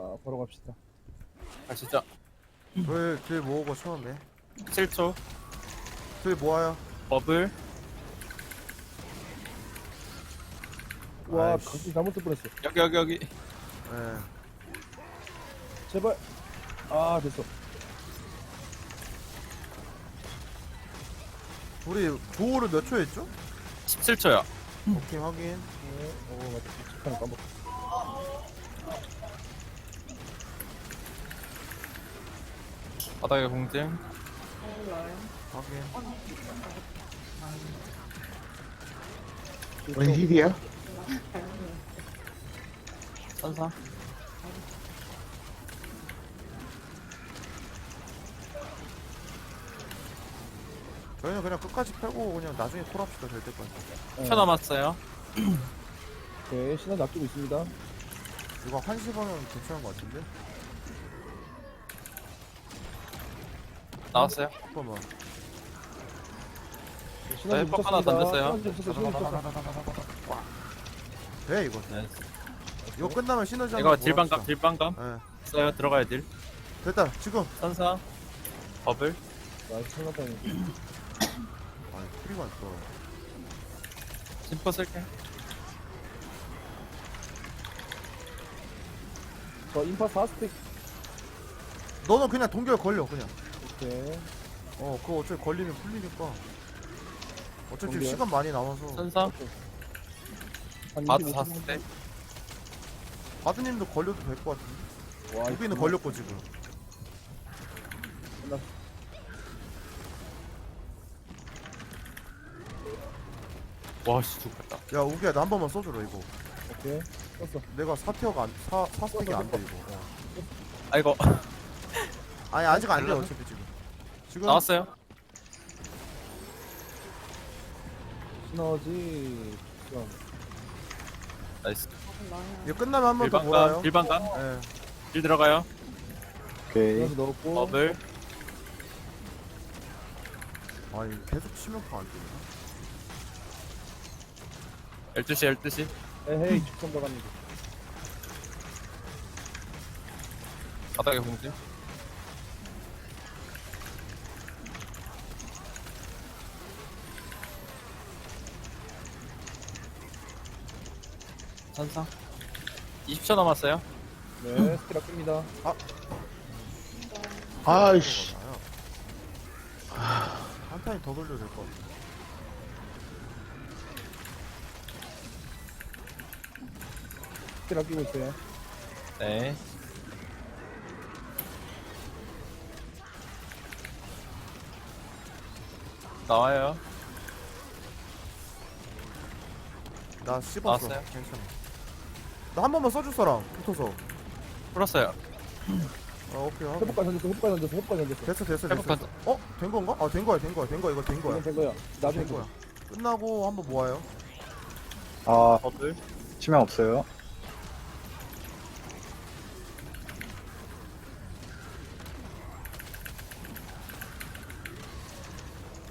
아, 보러 갑시다. 아 진짜 둘둘 모으고 처음에 7초 둘 모아요 버블 와, 거기 잘못 뜰 뻔했어. 여기 여기 여기 예 제발. 아, 됐어. 우리 구호를 몇 초 했죠? 17초야 오케이 확인 오, 맞다. 직관을 바닥에 공증. 확인 웬 힐이야? 선사. 저희는 그냥 끝까지 패고 그냥 나중에 콜합시다 될 때까지 네. 10초 남았어요. 네, 신화 놔두고 있습니다. 이거 한 시간은 괜찮은 것 같은데? 나왔어요. 잠깐만 신화 네, 좀 하나. 던졌어요. 좀 좀. 돼 이거 네. 이거 끝나면 시너지 이거 한번 딜방감. 딜방감. 예 써요. 들어가야 딜. 됐다 지금 선사. 버블. 아. 아니 프리가 있어 심포 쓸게. 저 인파 4스틱. 너는 그냥 동결 걸려 그냥 오케이. 어 그거 어차피 걸리면 풀리니까 어차피 동결? 시간 많이 남아서 선사. 한 바드 25 샀을 때. 바드님도 걸려도 될 것 같은데 와, 여기는 이거 걸렸고 지금 끝났어. 와, 씨, 죽겠다. 야 우기야 나 한 번만 써주라 이거 오케이. 썼어. 내가 4티어가 안, 4, 4스택이 안 돼 이거 어. 아이고. 아니 아직 안돼 어차피 지금 나왔어요. 시너지. 시원. 나이스. 이거 끝나면 한 번 더 몰아요 딜방감. 예딜 들어가요. 오케이. 시너지 넣었고. 버블. 아니 계속 치명타 안 뜨네 12시, 12시. 에헤이, 직선 들어갑니다. 바닥에 공증. 선사. 20초 남았어요. 네, 스킬 아낍니다. 아이씨. 한 타임 더 돌려도 될것 같아 스킬 아끼고 있어요. 네. 나와요. 나 씹었어 나왔어요? 괜찮아 나 한 번만 써줄 사람 붙어서 풀었어요. 어 오케이 하고. 회복까지 던졌어, 회복까지 던졌어, 회복까지 던졌어. 됐어 됐어 회복 됐어 어? 된 건가? 아 된 거야 된 거야 된 거야 이거 된 거야 이건 된 거야. 나중에 된 거야 끝나고 한번 모아요 아, 버블. 치명 없어요.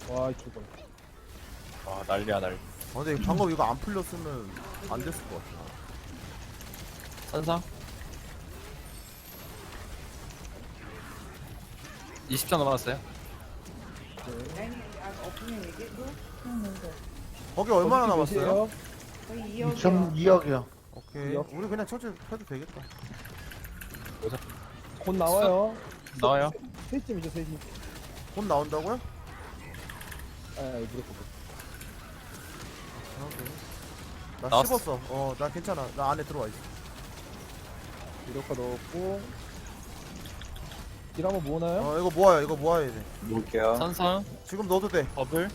와, 죽어. 와, 난리야, 난리. 아 근데 방금 이거 안 풀렸으면 안 됐을 것 같아 선사. 20초 남았어요. 거기 얼마나 남았어요? 몇이에요? 2.2억이요. 오케이 이억? 우리 그냥 천천히 해도 되겠다 곧 나와요. 나와요. 3시쯤이죠, 3시. 곧 나온다고요? 아, 무조건. 오케이 나 나왔어. 씹었어 어 나 괜찮아 나 안에 들어와 있어 이렇게 넣었고. 길 한번 모으나요? 어 이거 모아요 이거 모아야 돼 놓을게요. 선사. 지금 넣어도 돼 버블.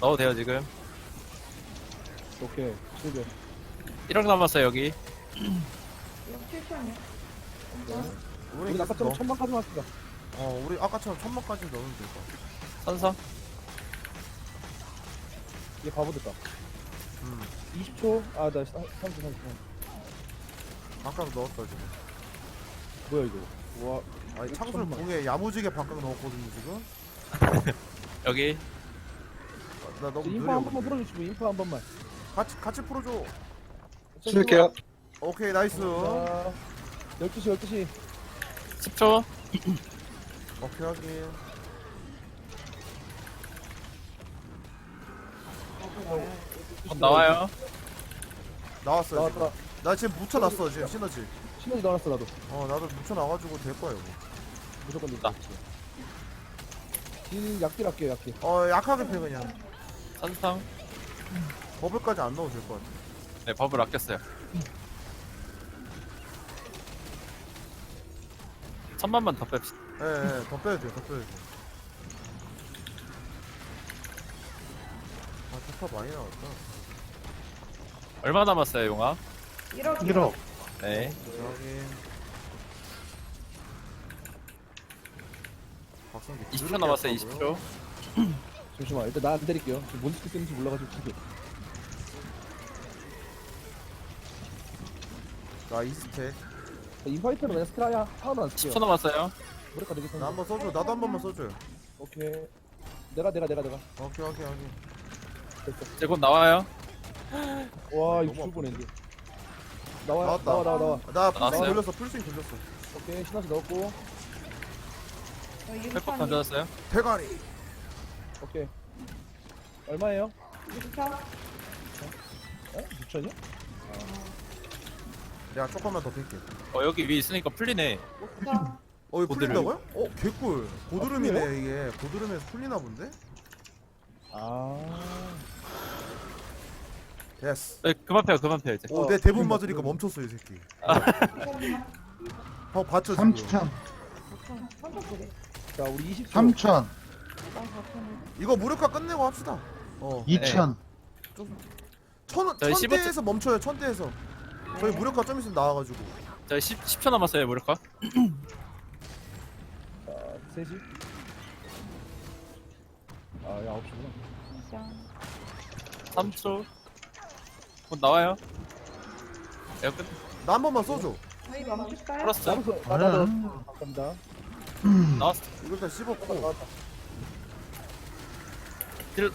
넣어도 돼요, 지금. 오케이. 실드. 1억 남았어요, 여기. 우리 우리 계속 아까처럼 넣어. 천만까지 합시다. 어 우리 아까처럼 천만까지 넣으면 될 것 같아 선사. 이게 바보 됐다. 음 20초? 아, 나 30, 30, 30. 방금 넣었어 지금 뭐야, 이거? 와, 아니 창술 천만. 공에 야무지게 방금 넣었거든요 지금 여기. 나 너무 저 인파 느려 한 번만 풀어주시고, 인파 한 번만. 같이 같이 풀어줘 쓸게요. 오케이 나이스 자, 12시 12시 10초. 오케이 확인 곧 나와요. 나왔어요 나왔다 지금 나 지금 묻혀놨어 지금 시너지 시너지 넣어놨어 나도 어 나도 묻혀놔가지고 될 거야 이거 무조건. 넣자 딜 약딜 할게요 약딜 어 약하게 패 그냥 산탕. 버블까지 안 넣어도 될 것 같아 네, 버블 아꼈어요. 천만만 더 뺍시다. 예예 더 빼야 돼더 빼야 돼 아, 대파 많이 나왔다. 얼마 남았어요, 용아? 1억. 네. 확인. 박성기 20초 더럽게 남았어요, 아까워요. 20초. 잠시만 일단 나안 때릴게요 지금 뭔 스킬 쓰는지 몰라가지고 지금 나 이스택. 인파이터는 그냥 스킬 하나 하나도 안 쓸게요 10초 남았어요. 뭐랄까 되게 나 선거 한번 써줘. 나도 한 번만 써줘요. 오케이 내가 내가 내가 내가 오케이 오케이 오케이. 됐어 이제 곧 나와요. 와 너무 이거 죽을 뻔했는데 나와 나왔다. 나와 나와 나와 나 풀스윙 나왔어요? 돌렸어. 풀스윙 돌렸어. 오케이 시너지 넣었고 회복 던져졌어요. 대가리. 오케이 얼마예요? 6천? 어? 6천이요? 내가 조금만 더 뺄게. 어, 여기 위에 있으니까 풀리네. 5천? 어, 이거 고드름. 풀린다고요? 어, 개꿀. 고드름이네, 아, 이게. 고드름에서 풀리나 본데? 아 됐어. 네, 그만 패요, 그만 패요, 이제. 오, 어, 내 대본 풀린다, 맞으니까. 멈췄어, 이 새끼. 5천이요? 어, 봤죠, 지금? 3천. 5천? 3천 그래. 자 우리 20초 3천. 난 4천이요. 이거 무력화 끝내고 합시다. 어. 2천. 천, 저희 천대에서 멈춰요, 천대에서. 저희 무력화 좀 있으면 나와가지고. 저 10, 10초 남았어요, 무력화. 자 3시 아야 9시구나 짠. 3초. 곧 나와요. 에어 끝. 나 한 번만 써줘. 저희 멈출까요? 풀었어. 나도 나도 음. 감사합니다 나왔어. 이거 일단 씹었고. 나왔다 딜.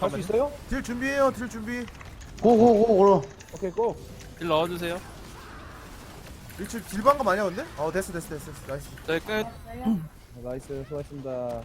갈수 있어요? 딜 준비해요, 딜 준비. 고고고고. 오케이 고 딜 넣어주세요. 일칠 딜 방금 아니야, 근데? 어, 됐어, 됐어, 됐어. 됐어. 나이스. 저희 끝. 나이스 수고하셨습니다